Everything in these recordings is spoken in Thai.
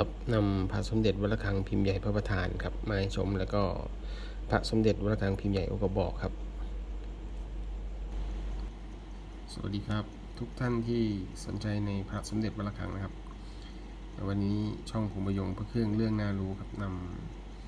ครับนำพระสมเด็จวัดระฆังพิมพ์ใหญ่พระประธานครับมาให้ชมแล้วก็พระสมเด็จวัดระฆังพิมพ์ใหญ่อกระบอกครับ สวัสดีครับ ทุกท่านที่สนใจในพระสมเด็จวัดระฆังนะครับ วันนี้ช่องผมประยงพระเครื่องเรื่องน่ารู้ครับน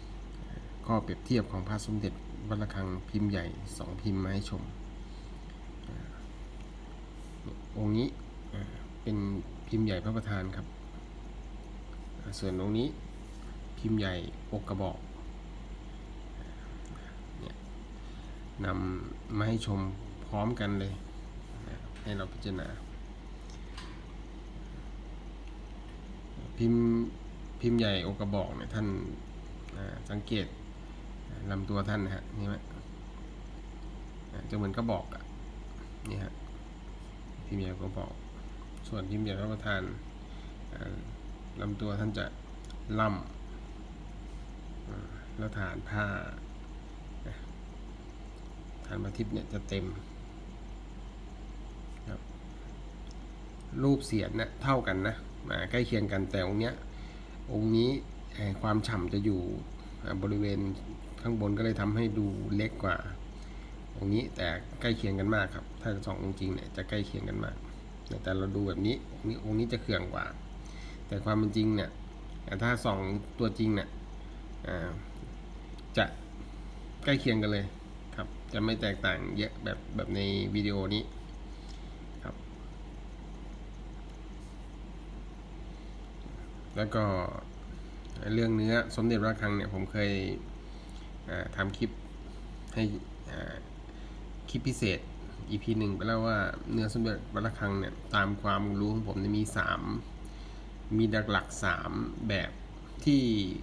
ำข้อเปรียบเทียบของพระสมเด็จวัดระฆังพิมพ์ใหญ่สองพิมพ์มาให้ชมองค์นี้เป็นพิมพ์ใหญ่พระประธานครับ ส่วนองนี้พิมพ์ใหญ่อกกระบอกนี่นำมาให้ชมพร้อมกันเลย ให้เราพิจารณา พิมพ์พิมพ์ใหญ่อกกระบอกเนี่ยท่านสังเกตลำตัวท่านนะฮะนี่ไหมจะเหมือนกระบอกอะนี่ฮะพิมพ์ใหญ่ก็บอก ส่วนพิมพ์ใหญ่พระประธานอ ลำตัวท่านจะล่ำแล้วฐานผ้าฐานประทิปเนี่ยจะเต็มครับรูปเสียนนะเท่ากันนะอ่าใกล้เคียงกันแต่องค์เนี้ยองค์นี้ความฉ่ำจะอยู่บริเวณข้างบนก็เลยทำให้ดูเล็กกว่าองค์นี้แต่ใกล้เคียงกันมากครับ ถ้าสององค์จริงเนี่ยจะใกล้เคียงกันมาก แต่เราดูแบบนี้องค์นี้องค์นี้จะเขื่องกว่า แต่ความเป็นจริงเนี่ยถ้าสองตัวจริงเนี่ยจะใกล้เคียงกันเลยครับ จะไม่แตกต่างเยอะแบบแบบในวิดีโอนี้ครับ แล้วก็เรื่องเนื้อสมเด็จพระคังเนี่ยผมเคยทำคลิปให้คลิปพิเศษ EP หนึ่งไปแล้วว่าเนื้อสมเด็จวัดระฆังเนี่ยตามความรู้ของผมเนี่ยมีสาม มีหลักหลักๆสามแบบที่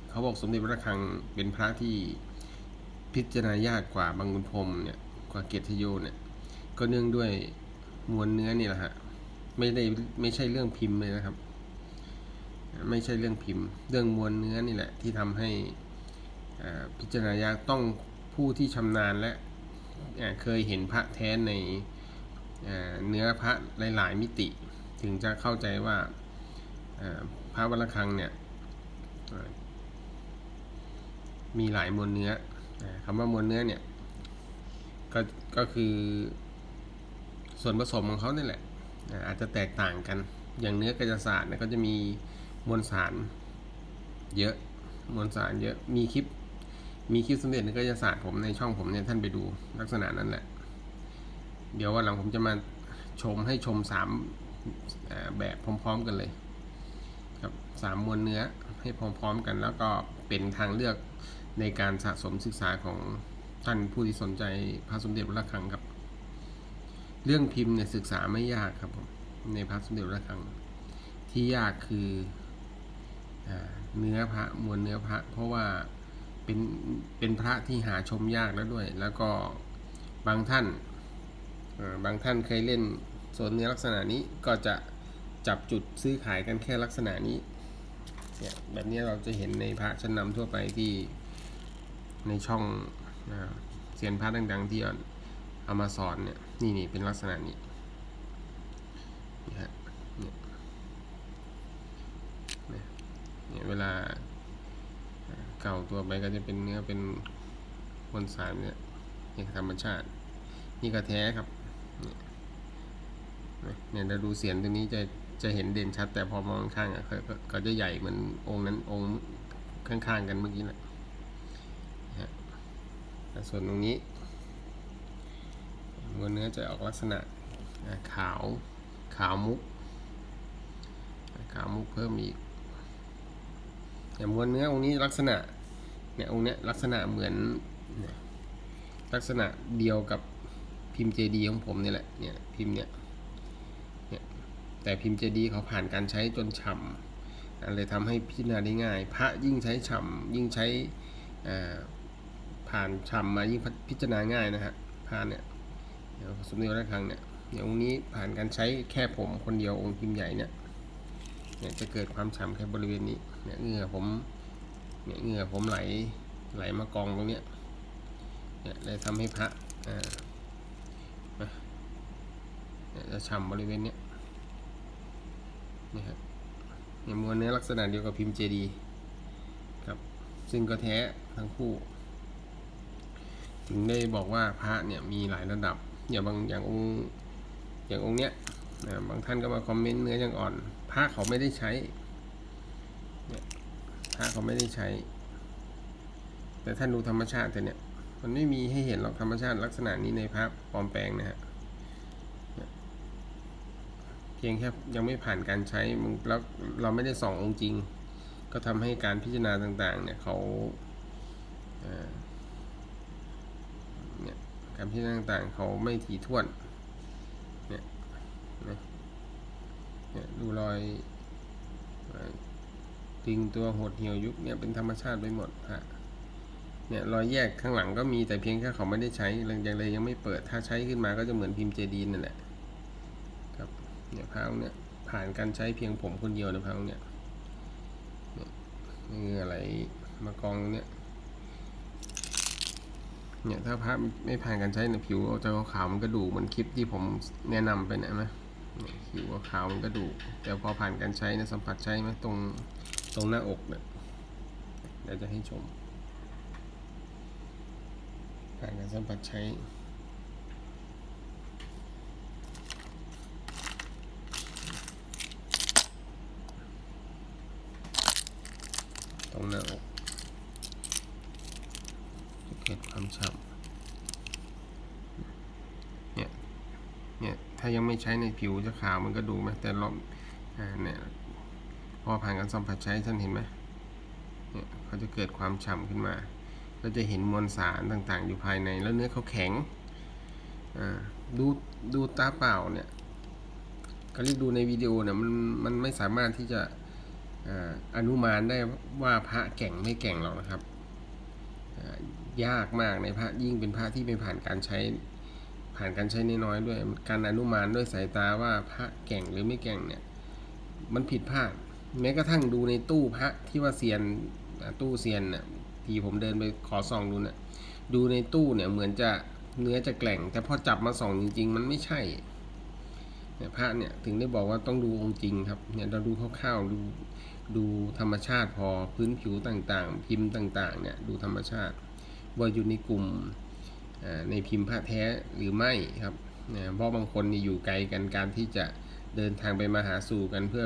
เขาบอกสมเด็จวัดระฆังเป็นพระที่พิจารณายากกว่าบางุนพรมเนี่ยกว่าเกตโยเนี่ยก็เนื่องด้วยมวลเนื้อนี่แหละฮะไม่ได้ไม่ใช่เรื่องพิมพ์เลยนะครับ ไม่ใช่เรื่องพิมพ์ เรื่องมวลเนื้อนี่แหละ ที่ทำให้พิจารณายากต้องผู้ที่ชำนาญและเคยเห็นพระแท้ในเนื้อพระหลาย ๆ มิติ ถึงจะเข้าใจว่า พระวัดระฆังเนี่ยมีหลายมวลเนื้อคำว่ามวลเนื้อเนี่ยก็ก็คือส่วนผสมของเขาเนี่ยแหละอาจจะแตกต่างกัน อย่างเนื้อกายศาสตร์เนี่ยก็จะมีมวลสารเยอะมวลสารเยอะมีคลิปมีคลิปสมเด็จในกายศาสตร์ผมในช่องผมเนี่ยท่านไปดูลักษณะนั้นแหละ เดี๋ยววันหลังผมจะมาชมให้ชมสามแบบพร้อม ๆ กันเลย สามมวลเนื้อให้พร้อมๆกัน แล้วก็เป็นทางเลือกในการสะสมศึกษาของท่านผู้ที่สนใจพระสมเด็จวัดระฆังครับ เรื่องพิมพ์เนี่ยศึกษาไม่ยากครับผมในพระสมเด็จวัดระฆัง ที่ยากคืออเนื้อพระมวลเนื้อพระ เพราะว่าเป็นเป็นพระที่หาชมยากแล้วด้วย แล้วก็บางท่านบางท่านเคยเล่นโซนเนื้อลักษณะนี้ก็จะจับจุดซื้อขายกันแค่ลักษณะนี้ เนี่ยแบบนี้เราจะเห็นในพระชั้นนำทั่วไปที่ในช่องเสียนพระดังๆที่เอามาสอนเนี่ยนี่นี่เป็นลักษณะนี้นี่ฮะเนี่ยเนี่ยเวลาเก่าตัวไปก็จะเป็นเนื้อเป็นมวลสารเนี่ยนี่ธรรมชาติ นี่ก็แท้ครับเนี่ยเนี่ยเราดูเสียงตัวนี้จะ จะเห็นเด่นชัด แต่พอมองข้างอะก็จะใหญ่เหมือนองค์นั้นองค์ข้างๆกันเมื่อกี้แหละส่วนตรงนี้มวลเนื้อจะออกลักษณะขาวขาวมุกขาวมุกเพิ่มอีกอย่มวลเนื้อองค์นี้ลักษณะเนี่ยองค์เนี้ยลักษณะเหมือนลักษณะเดียวกับพิมพ์เจดีของผมนี่แหละเนี่ยพิมพ์เนี่ย แต่พิมพ์เจดีเขาผ่านการใช้จนฉ่ำอะเลยทำให้พิจารณาได้ง่าย พระยิ่งใช้ฉ่ำยิ่งใช้ผ่านฉ่ำมายิ่งพิจารณาง่ายนะฮะผ่านเนี่ยเดี๋ยวสมเด็จพระระฆังเนี่ยเนี่ยองค์นี้ผ่านการใช้แค่ผมคนเดียวองค์พิมพ์ใหญ่เนี่ยเนี่ยจะเกิดความฉ่ำแค่บริเวณนี้เนี่ยเหงื่อผมเนี่ยเหงื่อผมไหลไหลมากองตรงเนี้ยเนี่ยเลยทำให้พระอ่ามาเนี่ยจะฉ่ำบริเวณเนี้ย นี่ครับเนี่ยมวนเนื้อลักษณะเดียวกับพิมพ์เจดีครับ ซึ่งก็แท้ทั้งคู่ ถึงได้บอกว่าพระเนี่ยมีหลายระดับ อย่างบางอย่างองค์อย่างองค์เนี้ยนะบางท่านก็มาคอมเมนต์เนื้อยังอ่อนพระเขาไม่ได้ใช้เนี่ยพระเขาไม่ได้ใช้ แต่ท่านดูธรรมชาติแต่เนี่ย มันไม่มีให้เห็นหรอกธรรมชาติลักษณะนี้ในพระปลอมแปลงนะฮะเนี่ยเพียงแค่ยังไม่ผ่านการใช้มึงแล้วเราไม่ได้ส่ององค์จริง ก็ทำให้การพิจารณาต่างๆ เนี่ยเขาเนี่ยการพิจารณาต่างๆเขาไม่ถี่ถ้วนเนี่ยนะเนี่ยดูรอยเอ่อติงตัวหดเหี่ยวยุบเนี่ยเป็นธรรมชาติไปหมดฮะเนี่ยรอยแยกข้างหลังก็มีแต่เพียงแค่เขาไม่ได้ใช้ยังยังเลยยังไม่เปิดถ้าใช้ขึ้นมาก็จะเหมือนพิมพ์เจดีนั่นแหละ เนี่ยพาวเนี่ยผ่านการใช้เพียงผมคนเดียวนะพาวเนี่ยเนี่ยเหงื่ออะไรมากองเนี่ยเนี่ยถ้าพระไม่ผ่านการใช้เนี่ยผิวจะขาวมันก็ดูเหมือนคลิปที่ผมแนะนำไปนะไหมเนี่ยผิวขาวมันก็ดูแต่พอผ่านการใช้เนี่ยสัมผัสใช้ไหมตรงตรงหน้าอกเนี่ยเดี๋ยวจะให้ชมผ่านการสัมผัสใช้ ตรงห น้าอกจะเกิดความฉ่ำเนี่ยเนี่ยถ้ายังไม่ใช้ในผิวจะขาวมันก็ดูไหมแต่รอบอ่าเนี่ยพอผ่านการสัมผัสใช้ท่านเห็นไหมเนี่ยเขาจะเกิดความฉ่ำขึ้นมา ก็จะเห็นมวลสารต่างๆ อยู่ภายในแล้วเนื้อเขาแข็งอ่าดูดูตาเปล่าเนี่ยก็รียกดูในวิดีโอเนี่ยมันมันไม่สามารถที่จะ อนุมานได้ว่าพระแก่งไม่แก่งหรอกนะครับ ยากมากในพระยิ่งเป็นพระที่ไม่ผ่านการใช้ผ่านการใช้น้อยๆด้วย การอนุมานด้วยสายตาว่าพระแก่งหรือไม่แก่งเนี่ย มันผิดพลาดแม้กระทั่งดูในตู้พระที่ว่าเซียนตู้เซียนน่ะทีผมเดินไปขอส่องดูเนี่ยดูในตู้เนี่ยเหมือนจะเนื้อจะแกล่ง แต่พอจับมาส่องจริง ๆ มันไม่ใช่เนี่ยพระเนี่ยถึงได้บอกว่าต้องดูองค์จริงครับเนี่ยเราดูคร่าวๆดู ดูธรรมชาติพอพื้นผิวต่างๆ พิมพ์ต่างๆเนี่ยดูธรรมชาติว่าอยู่ในกลุ่มในพิมพ์พระแท้หรือไม่ครับเนี่ยเพราะบางคนนี่อยู่ไกลกันการที่จะเดินทางไปมาหาสู่กันเพื่อ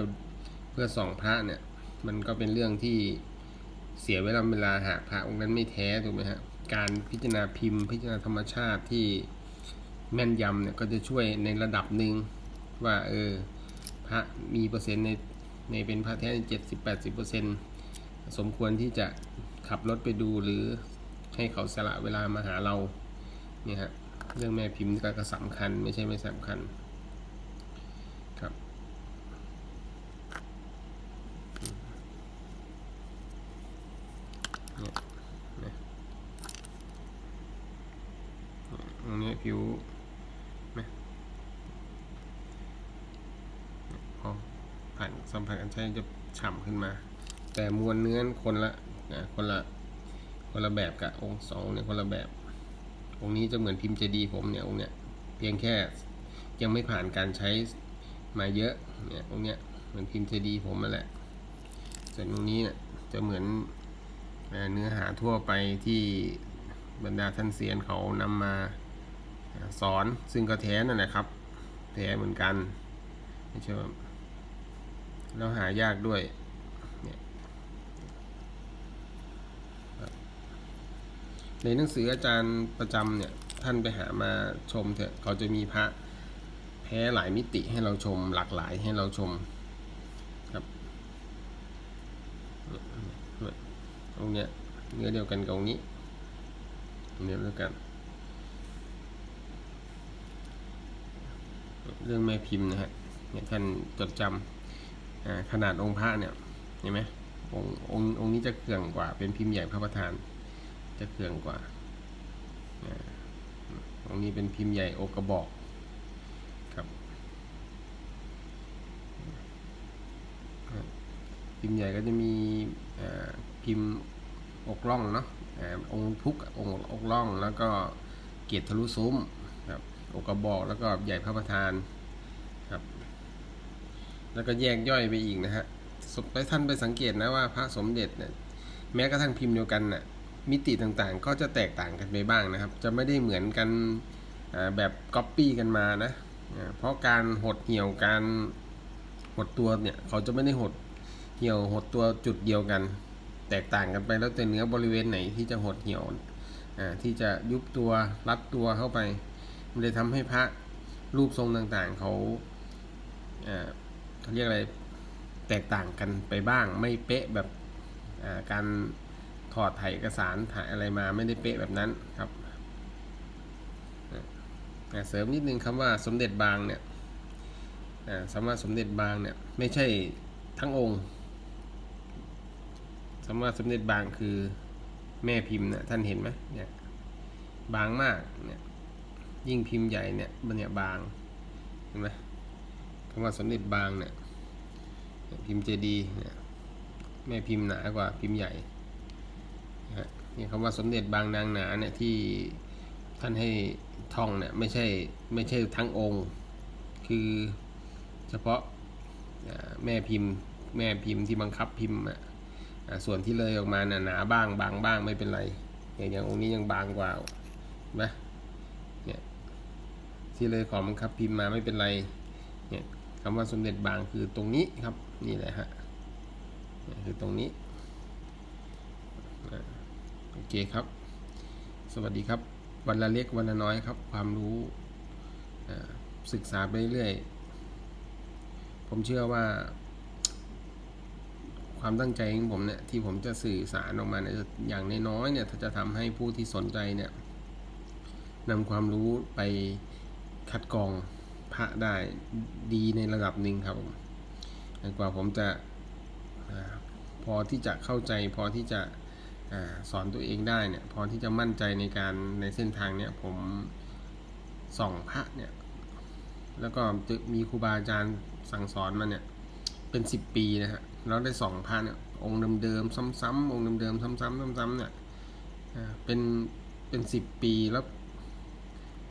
เพื่อส่องพระเนี่ยมันก็เป็นเรื่องที่เสียเวลาเวลาหากพระองค์นั้นไม่แท้ถูกไหมฮะการพิจารณาพิมพ์ พิจารณาธรรมชาติที่แม่นยำเนี่ยก็จะช่วยในระดับหนึ่งว่าเออพระมีเปอร์เซ็นต์ใน ในเป็นพระแท้เจ็ดสิบแปดสิบเปอร์เซ็นต์สมควรที่จะขับรถไปดูหรือให้เขาสละเวลามาหาเราเนี่ยฮะเรื่องแม่พิมพ์ก็สำคัญไม่ใช่ไม่สำคัญครับ เนี่ยนะตรงนี้ผิวนะพอผ่าน ส้จะฉ่ำขึ้นมา แต่มวลเนื้อคนละนะคนละคนละแบบกับองค์สองเนี่ยคนละแบบ องค์นี้จะเหมือนพิมพ์เจดีผมเนี่ยองค์เนี้ยเพียงแค่ยังไม่ผ่านการใช้มาเยอะเนี่ยองค์เนี้ยเหมือนพิมพ์เจดีผมนั่นแหละ ส่วนองค์นี้เนี่ยจะเหมือนเอ่อเนื้อหาทั่วไปที่บรรดาท่านเซียนเขานำมาสอนซึ่งก็แท้นั่นแหละครับ แท้เหมือนกันไม่ใช่ว่า แล้วหายากด้วยเนี่ยในหนังสืออาจารย์ประจำเนี่ยท่านไปหามาชมเถอะเขาจะมีพระแท้หลายมิติให้เราชมหลากหลายให้เราชมครับตรงเนี้ยเนื้อเดียวกันกับตรงนี้เนื้อเดียวกันเรื่องแม่พิมพ์นะฮะเนี่ยท่านจดจำ ขนาดองค์พระเนี่ยเห็นไหมองค์องค์องค์นี้จะเขื่องกว่า เป็นพิมพ์ใหญ่พระประธาน จะเขื่องกว่าองค์นี้เป็นพิมพ์ใหญ่โอกระบอกครับพิมพ์ใหญ่ก็จะมีพิมพ์อกล่องเนาะองค์พุกองค์อกล่องแล้วก็เกียรติทะลุซุ้มครับอกกระบอกแล้วก็ใหญ่พระประธาน แล้วก็แยกย่อยไปอีกนะฮะสมไปท่านไปสังเกตนะว่าพระสมเด็จเนี่ยแม้กระทั่งพิมพ์เดียวกันน่ะมิติต่างๆ ก็จะแตกต่างกันไปบ้างนะครับ จะไม่ได้เหมือนกันแบบก๊อปปี้กันมานะ เพราะการหดเหี่ยวการหดตัวเนี่ยเขาจะไม่ได้หดเหี่ยวหดตัวจุดเดียวกัน แตกต่างกันไปแล้วแต่เนื้อบริเวณไหนที่จะหดเหี่ยวอ่าที่จะยุบตัวรัดตัวเข้าไป มันเลยทำให้พระรูปทรงต่างๆ เขาอ่า เขาเรียกอะไรแตกต่างกันไปบ้าง ไม่เป๊ะแบบการถอดถ่ายเอกสารถ่ายอะไรมาไม่ได้เป๊ะแบบนั้นครับเสริมนิดนึงคำว่าสมเด็จบางเนี่ยสำว่าสมเด็จบางเนี่ยไม่ใช่ทั้งองค์สำว่าสมเด็จบางคือแม่พิมพ์นะท่านเห็นไหมเนี่ยบางมากเนี่ยยิ่งพิมพ์ใหญ่เนี่ยมันเนี่ยบางเห็นไหม คำว่าสมเด็จบางเนี่ยพิมพ์เจดีเนี่ยแม่พิมพ์หนากว่าพิมพ์ใหญ่นะฮะนี่คำว่าสมเด็จบางนางหนาเนี่ยที่ท่านให้ท่องเนี่ยไม่ใช่ไม่ใช่ทั้งองค์ คือเฉพาะแม่พิมพ์แม่พิมพ์ที่บังคับพิมพ์อะส่วนที่เลยออกมาน่ะหนาบ้างบางบ้างไม่เป็นไร อย่างอย่างองค์นี้ยังบางกว่าเห็นไหมที่เลยขอบังคับพิมพ์มาไม่เป็นไร คำว่าสมเด็จบางคือตรงนี้ครับนี่แหละฮะคือตรงนี้โอเคครับ สวัสดีครับ วันละเล็กวันละน้อยครับ ความรู้ศึกษาไปเรื่อยผมเชื่อว่า ความตั้งใจของผมเนี่ยที่ผมจะสื่อสารออกมาเนี่ยอย่างน้อยๆเนี่ยถ้าจะทำให้ผู้ที่สนใจเนี่ยนำความรู้ไปคัดกรอง ระได้ดีในระดับหนึ่งครับผมกว่าผมจะอพอที่จะเข้าใจ พอที่จะอสอนตัวเองได้เนี่ย พอที่จะมั่นใจในการในเส้นทางเนี่ยผมส่องพระเนี่ย แล้วก็จะมีครูบาอาจารย์สั่งสอนมาเนี่ย เป็นสิบปีนะฮะแล้วได้ส่องพระเนี่ยองค์เดิมๆซ้ำๆองค์เดิมๆซ้ำๆซ้ำๆเนี่ยเป็นเป็นสิบปีแล้ว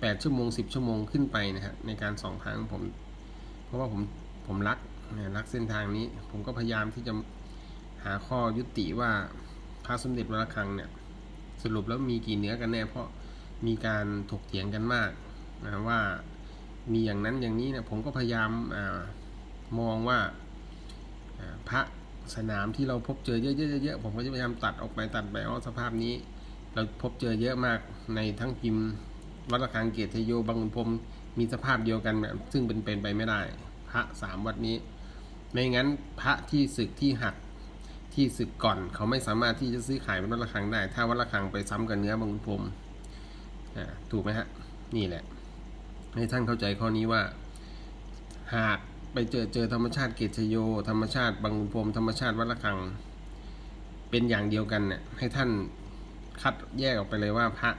แปดชั่วโมงสิบชั่วโมงขึ้นไปนะฮะในการสองพระของผม เพราะว่าผมผมรักนะรักเส้นทางนี้ ผมก็พยายามที่จะหาข้อยุติว่าพระสมเด็จวัดระฆังเนี่ยสรุปแล้วมีกี่เนื้อกันแน่ เพราะมีการถกเถียงกันมากนะว่ามีอย่างนั้นอย่างนี้เนี่ยผมก็พยายามอมองว่าพระสนามที่เราพบเจอเยอะๆๆๆผมก็จะพยายามตัดออกไปตัดไปอ๋อสภาพนี้ เราพบเจอเยอะมากในทั้งพิมพ์ วัดระฆังเกตโยบางขุนพรมมีสภาพเดียวกันแบบซึ่งเป็นเป็นไปไม่ได้ พระสามวัดนี้ ไม่งั้นพระที่ศึกที่หักที่ศึกก่อน เขาไม่สามารถที่จะซื้อขายเป็นวัดระฆังได้ ถ้าวัดระฆังไปซ้ำกับเนื้อบางขุนพรมอ่าถูกไหมฮะนี่แหละ ให้ท่านเข้าใจข้อนี้ว่า หากไปเจอเจอธรรมชาติเกตโย ธรรมชาติบางขุนพรมธรรมชาติวัดระฆัง เป็นอย่างเดียวกันเนี่ยให้ท่านคัดแยกออกไปเลยว่าพระ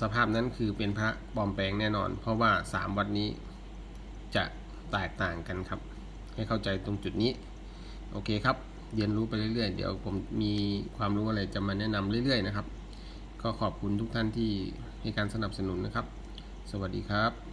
สภาพนั้นคือเป็นพระปลอมแปลงแน่นอน เพราะว่าสามวัดนี้จะแตกต่างกันครับ ให้เข้าใจตรงจุดนี้ โอเคครับ เรียนรู้ไปเรื่อยๆ เดี๋ยวผมมีความรู้อะไรจะมาแนะนำเรื่อยๆนะครับ ก็ขอบคุณทุกท่านที่ให้การสนับสนุนนะครับ สวัสดีครับ